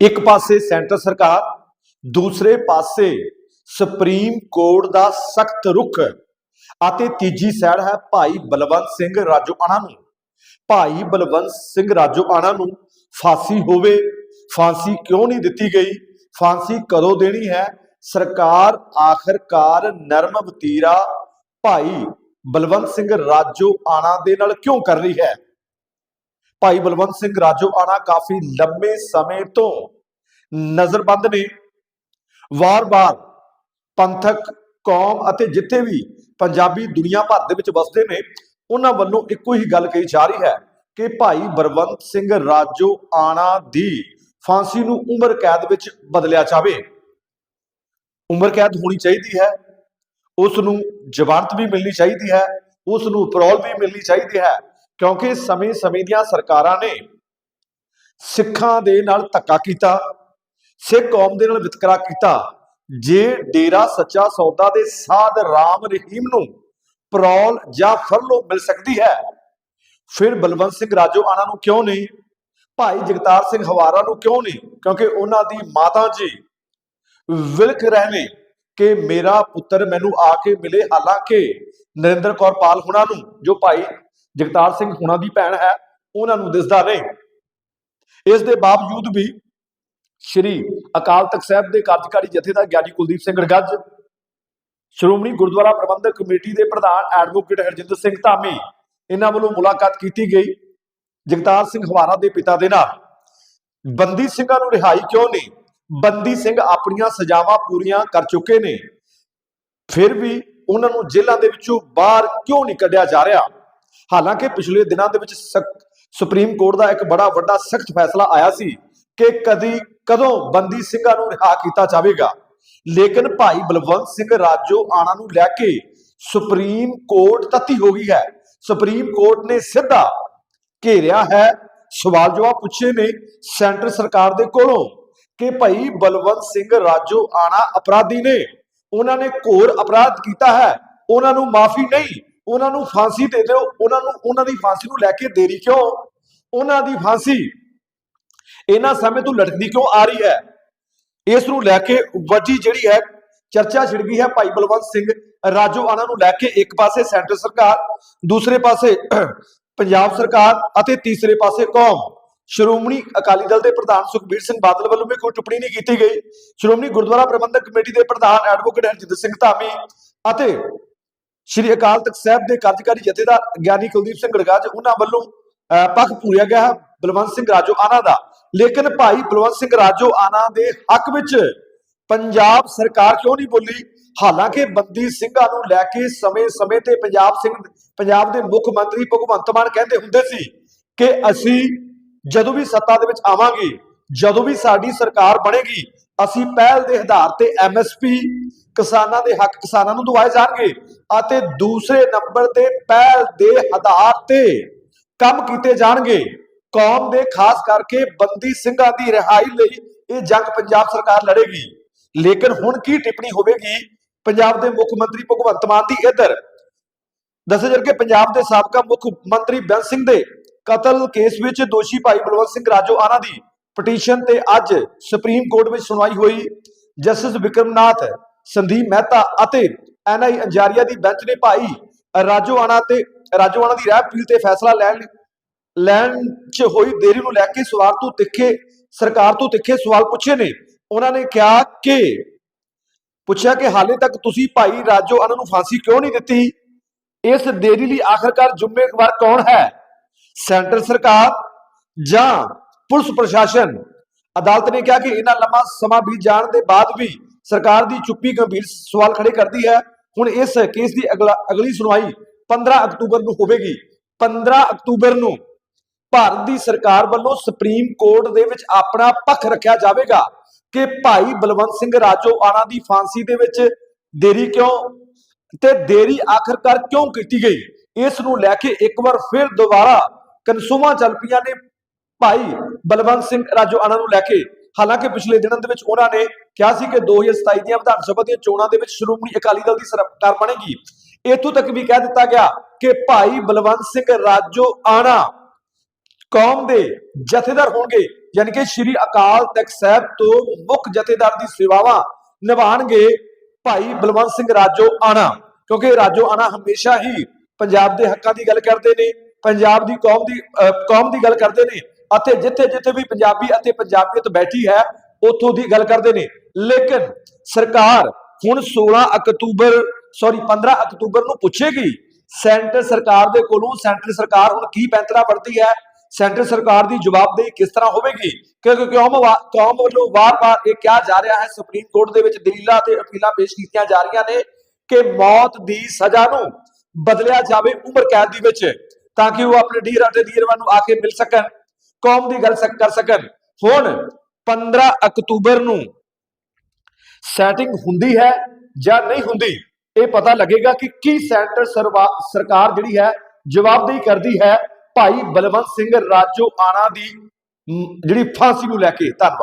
ਇੱਕ ਪਾਸੇ ਸੈਂਟਰ ਸਰਕਾਰ, ਦੂਸਰੇ ਪਾਸੇ ਸੁਪਰੀਮ ਕੋਰਟ ਦਾ ਸਖਤ ਰੁਖ ਅਤੇ ਤੀਜੀ ਸਾਈਡ ਹੈ ਭਾਈ ਬਲਵੰਤ ਸਿੰਘ ਰਾਜੋਆਣਾ ਨੂੰ। ਭਾਈ ਬਲਵੰਤ ਸਿੰਘ ਰਾਜੋਆਣਾ ਨੂੰ ਫਾਂਸੀ ਹੋਵੇ, ਫਾਂਸੀ ਕਿਉਂ ਨਹੀਂ ਦਿੱਤੀ ਗਈ? ਫਾਂਸੀ ਕਦੋਂ ਦੇਣੀ ਹੈ? ਸਰਕਾਰ ਆਖਰਕਾਰ ਨਰਮ ਵਤੀਰਾ ਭਾਈ ਬਲਵੰਤ ਸਿੰਘ ਰਾਜੋਆਣਾ ਦੇ ਨਾਲ ਕਿਉਂ ਕਰ ਰਹੀ ਹੈ? ਭਾਈ ਬਲਵੰਤ ਸਿੰਘ ਰਾਜੋਆਣਾ ਕਾਫੀ ਲੰਬੇ ਸਮੇਂ ਤੋਂ ਨਜ਼ਰਬੰਦ ਨੇ। ਵਾਰ-ਵਾਰ ਪੰਥਕ, ਕੌਮ ਅਤੇ ਜਿੱਥੇ ਵੀ ਪੰਜਾਬੀ ਦੁਨੀਆ ਭਰ ਦੇ ਵਿੱਚ ਵਸਦੇ ਨੇ, ਉਹਨਾਂ ਵੱਲੋਂ ਇੱਕੋ ਹੀ ਗੱਲ ਕਹੀ ਜਾ ਰਹੀ ਹੈ ਕਿ ਭਾਈ ਬਲਵੰਤ ਸਿੰਘ ਰਾਜੋਆਣਾ ਦੀ ਫਾਂਸੀ ਨੂੰ ਉਮਰ ਕੈਦ ਵਿੱਚ ਬਦਲਿਆ ਜਾਵੇ। ਉਮਰ ਕੈਦ ਹੋਣੀ ਚਾਹੀਦੀ ਹੈ ਉਸ ਨੂੰ ਜ਼ਮਾਨਤ ਵੀ ਮਿਲਣੀ ਚਾਹੀਦੀ ਹੈ ਉਸ ਨੂੰ ਪਰੋਲ ਵੀ ਮਿਲਣੀ ਚਾਹੀਦੀ ਹੈ ਕਿਉਂਕਿ ਸਮੇਂ-ਸਮੇਂ ਦੀਆਂ ਸਰਕਾਰਾਂ ਨੇ ਸਿੱਖਾਂ ਦੇ ਨਾਲ ਧੱਕਾ ਕੀਤਾ, ਸਿੱਖ ਕੌਮ ਦੇ ਨਾਲ ਵਿਤਕਰਾ ਕੀਤਾ, ਜੇ ਡੇਰਾ ਸੱਚਾ ਸੌਦਾ ਦੇ ਸਾਧ ਰਾਮ ਰਹੀਮ ਨੂੰ ਪਰੋਲ ਜਾਂ ਫਰਲੋ ਮਿਲ ਸਕਦੀ ਹੈ, ਫਿਰ ਬਲਵੰਤ ਸਿੰਘ ਰਾਜੋਆਣਾ ਨੂੰ ਕਿਉਂ ਨਹੀਂ? ਭਾਈ ਜਗਤਾਰ ਸਿੰਘ ਹਵਾਰਾ ਨੂੰ ਕਿਉਂ ਨਹੀਂ? ਕਿਉਂਕਿ ਉਹਨਾਂ ਦੀ ਮਾਤਾ ਜੀ ਵਿਲਕ ਰਹੇ ਨੇ ਕਿ ਮੇਰਾ ਪੁੱਤਰ ਮੈਨੂੰ ਆ ਕੇ ਮਿਲੇ, ਹਾਲਾਂਕਿ ਨਰਿੰਦਰ ਕੌਰ ਪਾਲ ਹੁਣਾਂ ਨੂੰ, ਜੋ ਭਾਈ ਜਗਤਾਰ ਸਿੰਘ ਹੁਣਾਂ ਦੀ ਭੈਣ ਹੈ, ਉਹਨਾਂ ਨੂੰ ਦਿਸਦਾ ਨਹੀਂ। ਇਸ ਦੇ ਬਾਵਜੂਦ ਵੀ ਸ਼੍ਰੀ ਅਕਾਲ ਤਖਤ ਸਾਹਿਬ ਦੇ ਕਾਰਜਕਾਰੀ ਜਥੇਦਾਰ ਗਿਆਨੀ ਕੁਲਦੀਪ ਸਿੰਘ ਗੜਗੱਜ ਸ਼੍ਰੋਮਣੀ ਗੁਰਦੁਆਰਾ ਪ੍ਰਬੰਧਕ ਕਮੇਟੀ ਦੇ ਪ੍ਰਧਾਨ ਐਡਵੋਕੇਟ ਹਰਜਿੰਦਰ ਸਿੰਘ ਧਾਮੀ, ਇਹਨਾਂ ਵੱਲੋਂ ਮੁਲਾਕਾਤ ਕੀਤੀ ਗਈ। ਜਗਤਾਰ ਸਿੰਘ ਹਵਾਰਾ ਦੇ ਪਿਤਾ ਦੇ ਨਾਲ। ਬੰਦੀ ਸਿੰਘਾਂ ਨੂੰ ਰਿਹਾਈ ਕਿਉਂ ਨਹੀਂ? ਬੰਦੀ ਸਿੰਘ ਆਪਣੀਆਂ ਸਜ਼ਾਵਾਂ ਪੂਰੀਆਂ ਕਰ ਚੁੱਕੇ ਨੇ। ਫਿਰ ਵੀ ਉਹਨਾਂ ਨੂੰ ਜੇਲ੍ਹਾਂ ਦੇ ਵਿੱਚੋਂ ਬਾਹਰ ਕਿਉਂ ਨਹੀਂ ਕੱਢਿਆ ਜਾ ਰਿਹਾ? ਹਾਲਾਂਕਿ ਪਿਛਲੇ ਦਿਨਾਂ ਦੇ ਵਿੱਚ ਸੁਪਰੀਮ ਕੋਰਟ ਦਾ ਇੱਕ ਬੜਾ ਵੱਡਾ ਸਖਤ ਫੈਸਲਾ ਆਇਆ ਸੀ ਕਿ ਕਦੀ, ਕਦੋਂ ਬੰਦੀ ਸਿੰਘਾਂ ਨੂੰ ਰਿਹਾ ਕੀਤਾ ਜਾਵੇਗਾ। ਲੇਕਿਨ ਭਾਈ ਬਲਵੰਤ ਸਿੰਘ ਰਾਜੋ ਆਣਾ ਨੂੰ ਲੈ ਕੇ ਸੁਪਰੀਮ ਕੋਰਟ ਤਤੀ ਹੋ ਗਈ ਹੈ। ਸੁਪਰੀਮ ਕੋਰਟ ਨੇ ਸਿੱਧਾ ਘੇਰਿਆ ਹੈ। ਸਵਾਲ ਜਵਾਬ ਪੁੱਛੇ ਨੇ ਸੈਂਟਰ ਸਰਕਾਰ ਦੇ ਕੋਲੋਂ ਕਿ ਭਾਈ ਬਲਵੰਤ ਸਿੰਘ ਰਾਜੋ ਆਣਾ ਅਪਰਾਧੀ ਨੇ। ਉਹਨਾਂ ਨੇ ਘੋਰ ਅਪਰਾਧ ਕੀਤਾ ਹੈ। ਉਹਨਾਂ ਨੂੰ ਮਾਫੀ ਨਹੀਂ ਉਹਨਾਂ ਨੂੰ ਫਾਂਸੀ ਦੇ ਦਿਓ, ਉਹਨਾਂ ਨੂੰ, ਉਹਨਾਂ ਦੀ ਫਾਂਸੀ ਨੂੰ ਲੈ ਕੇ ਦੇਰੀ ਕਿਉਂ? ਉਹਨਾਂ ਦੀ ਫਾਂਸੀ। ਇਹਨਾਂ ਸਮੇਂ ਤੋਂ ਲਟਕਦੀ ਕਿਉਂ ਆ ਰਹੀ ਹੈ? ਇਸ ਨੂੰ ਲੈ ਕੇ ਵੱਡੀ ਜਿਹੜੀ ਹੈ, ਚਰਚਾ ਛਿੜ ਗਈ ਹੈ ਭਾਈ ਬਲਵੰਤ ਸਿੰਘ ਰਾਜੋਆਣਾ ਨੂੰ ਲੈ ਕੇ। ਇੱਕ ਪਾਸੇ ਸੈਂਟਰ ਸਰਕਾਰ, ਦੂਸਰੇ ਪਾਸੇ ਪੰਜਾਬ ਸਰਕਾਰ ਅਤੇ ਤੀਸਰੇ ਪਾਸੇ ਕੌਮ। ਸ਼੍ਰੋਮਣੀ ਅਕਾਲੀ ਦਲ ਦੇ ਪ੍ਰਧਾਨ ਸੁਖਬੀਰ ਸਿੰਘ ਬਾਦਲ ਵੱਲੋਂ ਵੀ ਕੋਈ ਟਿੱਪਣੀ ਨਹੀਂ ਕੀਤੀ ਗਈ। ਸ਼੍ਰੋਮਣੀ ਗੁਰਦੁਆਰਾ ਪ੍ਰਬੰਧਕ ਕਮੇਟੀ ਦੇ ਪ੍ਰਧਾਨ ਐਡਵੋਕੇਟ ਹਰਜਿੰਦਰ ਸਿੰਘ ਧਾਮੀ ਅਤੇ ਸ਼੍ਰੀ ਅਕਾਲ ਤਖਤ ਸਾਹਿਬ ਦੇ ਕਾਰਜਕਾਰੀ ਜਥੇਦਾਰ ਗਿਆਨੀ ਕੁਲਦੀਪ ਸਿੰਘ ਗੜਗਾਜ ਉਹਨਾਂ ਵੱਲੋਂ ਅਹ, ਪੱਖ ਪੂਰਿਆ ਗਿਆ ਹੈ ਬਲਵੰਤ ਸਿੰਘ ਰਾਜੋ ਆਣਾ ਦਾ। ਲੇਕਿਨ ਭਾਈ ਬਲਵੰਤ ਸਿੰਘ ਰਾਜੋ ਆਣਾ ਦੇ ਹੱਕ ਵਿੱਚ ਪੰਜਾਬ ਸਰਕਾਰ ਕਿਉਂ ਨਹੀਂ ਬੋਲੀ? ਹਾਲਾਂਕਿ ਬੰਦੀ ਸਿੰਘਾਂ ਨੂੰ ਲੈ ਕੇ ਸਮੇਂ-ਸਮੇਂ ਤੇ ਪੰਜਾਬ ਸਿੰਘ ਪੰਜਾਬ ਦੇ ਮੁੱਖ ਮੰਤਰੀ ਭਗਵੰਤ ਮਾਨ ਕਹਿੰਦੇ ਹੁੰਦੇ ਸੀ ਕਿ ਅਸੀਂ ਜਦੋਂ ਵੀ ਸੱਤਾ ਦੇ ਵਿੱਚ ਆਵਾਂਗੇ ਜਦੋਂ ਵੀ ਸਾਡੀ ਸਰਕਾਰ ਬਣੇਗੀ ਅਸੀਂ ਪਹਿਲ ਦੇ ਆਧਾਰ ਤੇ ਐਮਐਸਪੀ ਕਿਸਾਨਾਂ ਦੇ ਹੱਕ ਕਿਸਾਨਾਂ ਨੂੰ ਦਵਾਏ ਜਾਣਗੇ ਅਤੇ ਦੂਸਰੇ ਨੰਬਰ ਤੇ ਪਹਿਲ ਦੇ ਆਧਾਰ ਤੇ ਕੰਮ ਕੀਤੇ ਜਾਣਗੇ। ਕੌਮ ਦੇ ਖਾਸ ਕਰਕੇ ਬੰਦੀ ਸਿੰਘਾਂ ਦੀ ਰਿਹਾਈ ਲਈ ਇਹ ਜੰਗ ਪੰਜਾਬ ਸਰਕਾਰ ਲੜੇਗੀ। ਲੇਕਿਨ ਹੁਣ ਕੀ ਟਿੱਪਣੀ ਹੋਵੇਗੀ? ਪੰਜਾਬ ਦੇ ਮੁੱਖ ਮੰਤਰੀ ਭਗਵੰਤ ਮਾਨ ਦੀ ਇੱਧਰ। ਦੱਸਿਆ ਜਾ ਰਿਹਾ ਕਿ ਪੰਜਾਬ ਦੇ ਸਾਬਕਾ ਮੁੱਖ ਮੰਤਰੀ ਬੈਂਸ ਸਿੰਘ ਦੇ ਕਤਲ ਕੇਸ ਵਿੱਚ ਦੋਸ਼ੀ ਭਾਈ ਬਲਵੰਤ ਸਿੰਘ ਰਾਜੋ ਆਣਾ ਦੀ ਪਟੀਸ਼ਨ ਤੇ ਅੱਜ ਸੁਪਰੀਮ ਕੋਰਟ ਵਿੱਚ ਸੁਣਵਾਈ ਹੋਈ। ਜਸਟਿਸ ਵਿਕਰਮਨਾਥ ਸੰਦੀਪ ਮਹਿਤਾ ਅਤੇ ਐਨਆਈ ਅੰਜਾਰੀਆ ਦੀ ਬੈਂਚ ਨੇ ਭਾਈ ਰਾਜੋ ਤੇ ਰਾਜੋ ਦੀ ਰਹਿ ਅਪੀਲ ਤੇ ਫੈਸਲਾ ਲੈਣ ਲੈਣ ਚ ਹੋਈ ਦੇਰੀ ਨੂੰ ਲੈ ਕੇ ਸਵਾਲ ਤੋਂ ਤਿੱਖੇ, ਸਰਕਾਰ ਤੋਂ ਤਿੱਖੇ ਸਵਾਲ ਪੁੱਛੇ ਨੇ। ਉਹਨਾਂ ਨੇ ਕਿਹਾ ਕਿ, ਪੁੱਛਿਆ ਕਿ ਹਾਲੇ ਤੱਕ ਤੁਸੀਂ ਭਾਈ ਰਾਜੋ ਨੂੰ ਫਾਂਸੀ ਕਿਉਂ ਨਹੀਂ ਦਿੱਤੀ? ਇਸ ਦੇਰੀ ਲਈ ਆਖਰਕਾਰ ਜ਼ਿੰਮੇਵਾਰ ਕੌਣ ਹੈ? ਸੈਂਟਰ ਸਰਕਾਰ ਜਾਂ ਪੁਲਿਸ ਪ੍ਰਸ਼ਾਸਨ? ਅਦਾਲਤ ਨੇ ਕਿਹਾ ਕਿ ਇਹਨਾਂ ਲੰਮਾ ਸਮਾਂ ਬੀਤ ਜਾਣ ਦੇ ਬਾਅਦ ਵੀ ਸਰਕਾਰ ਦੀ ਚੁੱਪੀ ਗੰਭੀਰ ਸਵਾਲ ਖੜੇ ਕਰਦੀ ਹੈ। ਹੁਣ ਇਸ ਕੇਸ ਦੀ ਅਗਲਾ- ਅਗਲੀ ਸੁਣਵਾਈ 15 ਅਕਤੂਬਰ ਨੂੰ ਹੋਵੇਗੀ। 15 ਅਕਤੂਬਰ ਨੂੰ ਭਾਰਤ ਦੀ ਸਰਕਾਰ ਵੱਲੋਂ ਸੁਪਰੀਮ ਕੋਰਟ ਦੇ ਵਿੱਚ ਆਪਣਾ ਪੱਖ ਰੱਖਿਆ ਜਾਵੇਗਾ ਕਿ ਭਾਈ ਬਲਵੰਤ ਸਿੰਘ ਰਾਜੋ ਆਣਾ ਦੀ ਫਾਂਸੀ ਦੇ ਵਿੱਚ ਦੇਰੀ ਕਿਉਂ ਤੇ ਦੇਰੀ ਆਖਰਕਾਰ ਕਿਉਂ ਕੀਤੀ ਗਈ? ਇਸ ਨੂੰ ਲੈ ਕੇ ਇੱਕ ਵਾਰ ਫਿਰ ਦੁਬਾਰਾ ਕਨਸੂਮਾ ਚੱਲ ਪਈਆਂ ਨੇ ਭਾਈ ਬਲਵੰਤ ਸਿੰਘ ਰਾਜੋ ਆਣਾ ਨੂੰ ਲੈ ਕੇ। ਹਾਲਾਂਕਿ ਪਿਛਲੇ ਦਿਨਾਂ ਦੇ ਵਿੱਚ ਉਹਨਾਂ ਨੇ ਕਿਹਾ ਸੀ ਕਿ 2027 ਦੀਆਂ ਵਿਧਾਨ ਸਭਾ ਦੀਆਂ ਚੋਣਾਂ ਦੇ ਵਿੱਚ ਸ਼੍ਰੋਮਣੀ ਅਕਾਲੀ ਦਲ ਦੀ ਸਰਕਾਰ ਬਣੇਗੀ। ਇਥੋਂ ਤੱਕ ਵੀ ਕਹਿ ਦਿੱਤਾ ਗਿਆ ਕਿ ਭਾਈ ਬਲਵੰਤ ਸਿੰਘ ਰਾਜੋ ਆਣਾ ਕੌਮ ਦੇ ਜਥੇਦਾਰ ਹੋਣਗੇ ਯਾਨੀ ਕਿ ਸ਼੍ਰੀ ਅਕਾਲ ਤਖਤ ਸਾਹਿਬ ਤੋਂ ਮੁੱਖ ਜਥੇਦਾਰ ਦੀ ਸੇਵਾਵਾਂ ਨਿਭਾਣਗੇ ਭਾਈ ਬਲਵੰਤ ਸਿੰਘ ਰਾਜੋ ਆਣਾ। ਕਿਉਂਕਿ ਰਾਜੋ ਆਣਾ ਹਮੇਸ਼ਾ ਹੀ ਪੰਜਾਬ ਦੇ ਹੱਕਾਂ ਦੀ ਗੱਲ ਕਰਦੇ ਨੇ ਪੰਜਾਬ ਦੀ ਕੌਮ ਦੀ ਅਹ, ਕੌਮ ਦੀ ਗੱਲ ਕਰਦੇ ਨੇ। ਅਤੇ ਜਿੱਥੇ ਜਿੱਥੇ ਵੀ ਪੰਜਾਬੀ ਅਤੇ ਪੰਜਾਬੀਅਤ ਬੈਠੀ ਹੈ, ਉੱਥੋਂ ਦੀ ਗੱਲ ਕਰਦੇ ਨੇ। ਲੇਕਿਨ ਸਰਕਾਰ ਹੁਣ 16 ਅਕਤੂਬਰ ਸੌਰੀ 15 ਅਕਤੂਬਰ ਨੂੰ ਪੁੱਛੇਗੀ, ਸੈਂਟਰ ਸਰਕਾਰ ਦੇ ਕੋਲੋਂ ਸੈਂਟਰ ਸਰਕਾਰ ਹੁਣ ਕੀ ਪੈਂਤਰਾ ਵਰਤੀ ਹੈ, ਸੈਂਟਰ ਸਰਕਾਰ ਦੀ ਜਵਾਬਦੇਹੀ ਕਿਸ ਤਰ੍ਹਾਂ ਹੋਵੇਗੀ? ਕਿਉਂਕਿ ਕੌਮ ਵਾ- ਕੌਮ ਵੱਲੋਂ ਵਾਰ-ਵਾਰ ਇਹ ਕਿਹਾ ਜਾ ਰਿਹਾ ਹੈ, ਸੁਪਰੀਮ ਕੋਰਟ ਦੇ ਵਿੱਚ ਦਲੀਲਾਂ ਤੇ ਅਪੀਲਾਂ ਪੇਸ਼ ਕੀਤੀਆਂ ਜਾ ਰਹੀਆਂ ਨੇ ਕਿ ਮੌਤ ਦੀ ਸਜ਼ਾ ਨੂੰ ਬਦਲਿਆ ਜਾਵੇ ਉਮਰ ਕੈਦ ਦੀ ਵਿੱਚ, ਤਾਂ ਕਿ ਉਹ ਆਪਣੇ ਡੀਰ ਅਤੇ ਡੀਰਵਾਂ ਨੂੰ ਆ ਕੇ ਮਿਲ ਸਕਣ। ਕੌਮ ਦੀ ਗੱਲ ਕਰ ਸਕਣ। ਹੁਣ 15 ਅਕਤੂਬਰ ਨੂੰ ਸੈਟਿੰਗ ਹੁੰਦੀ ਹੈ ਜਾਂ ਨਹੀਂ ਹੁੰਦੀ, ਇਹ ਪਤਾ ਲੱਗੇਗਾ ਕਿ ਕੀ ਸੈਂਟਰ ਸਰਵਾ- ਸਰਕਾਰ ਜਿਹੜੀ ਹੈ ਜਵਾਬਦੇਹੀ ਕਰਦੀ ਹੈ। ਭਾਈ ਬਲਵੰਤ ਸਿੰਘ ਰਾਜੋ ਆਣਾ ਦੀ ਜਿਹੜੀ ਫਾਂਸੀ ਨੂੰ ਲੈ ਕੇ ਧੰਨਵਾਦ।